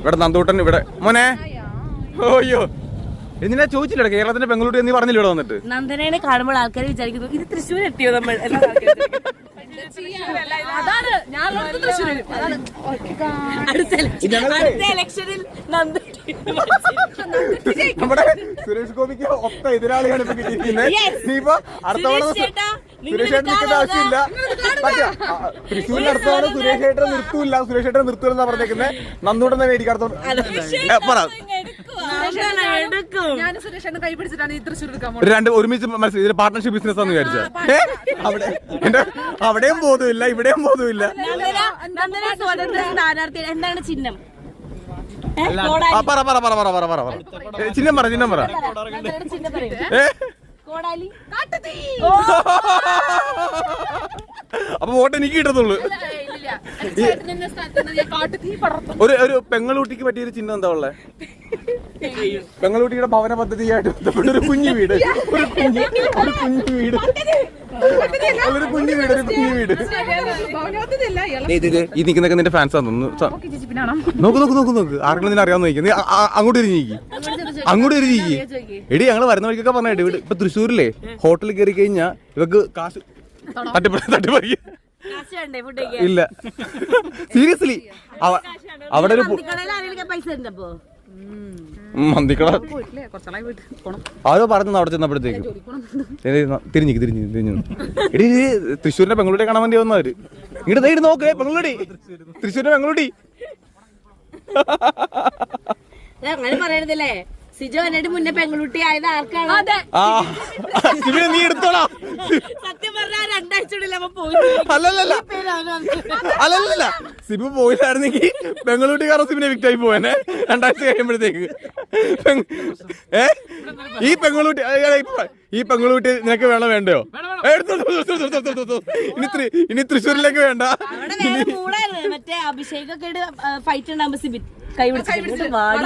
ഇവിടെ നന്ദൂട്ടൻ ഇവിടെ. മോനെ. ഓയ്യോ എന്തിനാ ചോദിച്ചില്ല കേരളത്തിന്റെ ബംഗളൂരു എന്ന് പറഞ്ഞില്ല ഇവിടെ വന്നിട്ട്? നന്ദനെ കാണുമ്പോൾ ആൾക്കാർ വിചാരിക്കുന്നു ഇത് തൃശ്ശൂർ എത്തിയോ നമ്മൾ. അതാണ് ഞാൻ അടുത്ത ഇലക്ഷനിൽ നമ്മുടെ സുരേഷ് ഗോപിക്ക് ഒത്ത എതിരാളിയാണ് ഇപ്പൊ കിട്ടിയിരിക്കുന്നത്. Yes. നീയിപ്പോ അടുത്ത സുരേഷ് ചേട്ടൻ നിൽക്കേണ്ട ആവശ്യമില്ല. പറ്റിയ തൃശ്ശൂരിൽ അടുത്ത തവണ സുരേഷ് ചേട്ടൻ നിർത്തൂല്ല. സുരേഷ് ചേട്ടൻ നിർത്തൂലെന്നാ പറഞ്ഞേക്കുന്നത് നന്ദൂട്ടൻ തന്നെ എനിക്ക് പറ. ഞാൻ സുരേഷ് കൈ പിടിച്ചിട്ടാണ് ഈ തൃശ്ശൂർ എടുക്കാൻ ഒരു രണ്ട് ഒരുമിച്ച് മനസ്സിലായി ഇതിൽ പാർട്ണർഷിപ്പ് ബിസിനസ് ആണെന്ന് വിചാരിച്ച അവിടെ എന്റെ അവിടെയും ബോധമില്ല ഇവിടെയും ബോധമില്ല. എന്താണ് ചിഹ്നം? പറ പറ പറ പറ പറ പറ ചിഹ്നം പറ ചിഹ്നം പറ. ഏ? കോടാലി അപ്പൊ വോട്ട് എനിക്ക് കിട്ടത്തുള്ളൂ. ഒരു ഒരു പെങ്ങളൂട്ടിക്ക് പറ്റിയൊരു ചിഹ്നം എന്താ ഉള്ളത് പെങ്ങളൂട്ടിയുടെ ഭവന പദ്ധതിയായിട്ട് ബന്ധപ്പെട്ട് ഒരു കുഞ്ഞു വീട്. ഒരു കുഞ്ഞു ഒരു കുഞ്ഞു വീട്. ഒരു കുഞ്ഞു വീട് ഒരു കുഞ്ഞു വീട്. ഈ നിൽക്കുന്നൊക്കെ നിന്റെ ഫാൻസ് തോന്നുന്നു നോക്ക് നോക്ക് നോക്ക് നോക്ക്. ആർക്കും നിന്നെ അറിയാവുന്ന നോക്കി നീ ഒരു നീക്കി അങ്ങോട്ട് ഒരു അങ്ങോട്ട് തിരിഞ്ഞിക്ക് എടി ഞങ്ങൾ വരുന്ന വഴിക്കൊക്കെ പറഞ്ഞിട്ട് ഇവിടെ ഇപ്പൊ തൃശ്ശൂരിലെ ഹോട്ടലിൽ കയറി കഴിഞ്ഞാ ഇവക്ക് കാശ് തട്ടിപ്പ ഇല്ല. സീരിയസ്ലി അവിടെ ഒരു പു- കടയിൽ ആരെങ്കിലും പൈസ ഉണ്ട് അപ്പോ? ഉം, മന്തിക്കട ആരോ പറഞ്ഞു അവിടെ ചെന്നപ്പോഴത്തേക്ക്. തിരിഞ്ഞു തിരിഞ്ഞു തിരിഞ്ഞു. എടി തൃശ്ശൂരിന്റെ പെങ്ങളുടെ കാണാൻ വേണ്ടി വന്നവര്. ഇങ്ങോട്ട് ദേ ഇങ്ങട് നോക്ക്. പെങ്ങളുടി. തൃശ്ശൂരിന്റെ പെങ്ങളുടി. അങ്ങനെ പറയരുതല്ലേ? സിജോ എന്നിട്ട് മുന്നേ പെൺകുട്ടി ആയത് ആർക്കാണ്? നീ എടുത്തോളാം. സത്യം പറഞ്ഞാൽ രണ്ടാഴ്ച അല്ലല്ല സിബു പോയില്ലായിരുന്നെങ്കിൽ ബംഗളൂട്ടി കാരണം സിബിനെ വിക്റ്റായി പോവാനെ രണ്ടാഴ്ച കഴിയുമ്പോഴത്തേക്ക്. ഏ? ഈ പെങ്ങളൂട്ടി ഈ പെങ്ങളൂട്ടി നിനക്ക് വേണോ വേണ്ടയോ. ഇനി ഇനി തൃശ്ശൂരിലേക്ക് വേണ്ട. മറ്റേ അഭിഷേകൊക്കെ ഫൈറ്റ് ഉണ്ടാകുമ്പോ സിബിൻ കൈ പിടിച്ചിട്ട് വാടി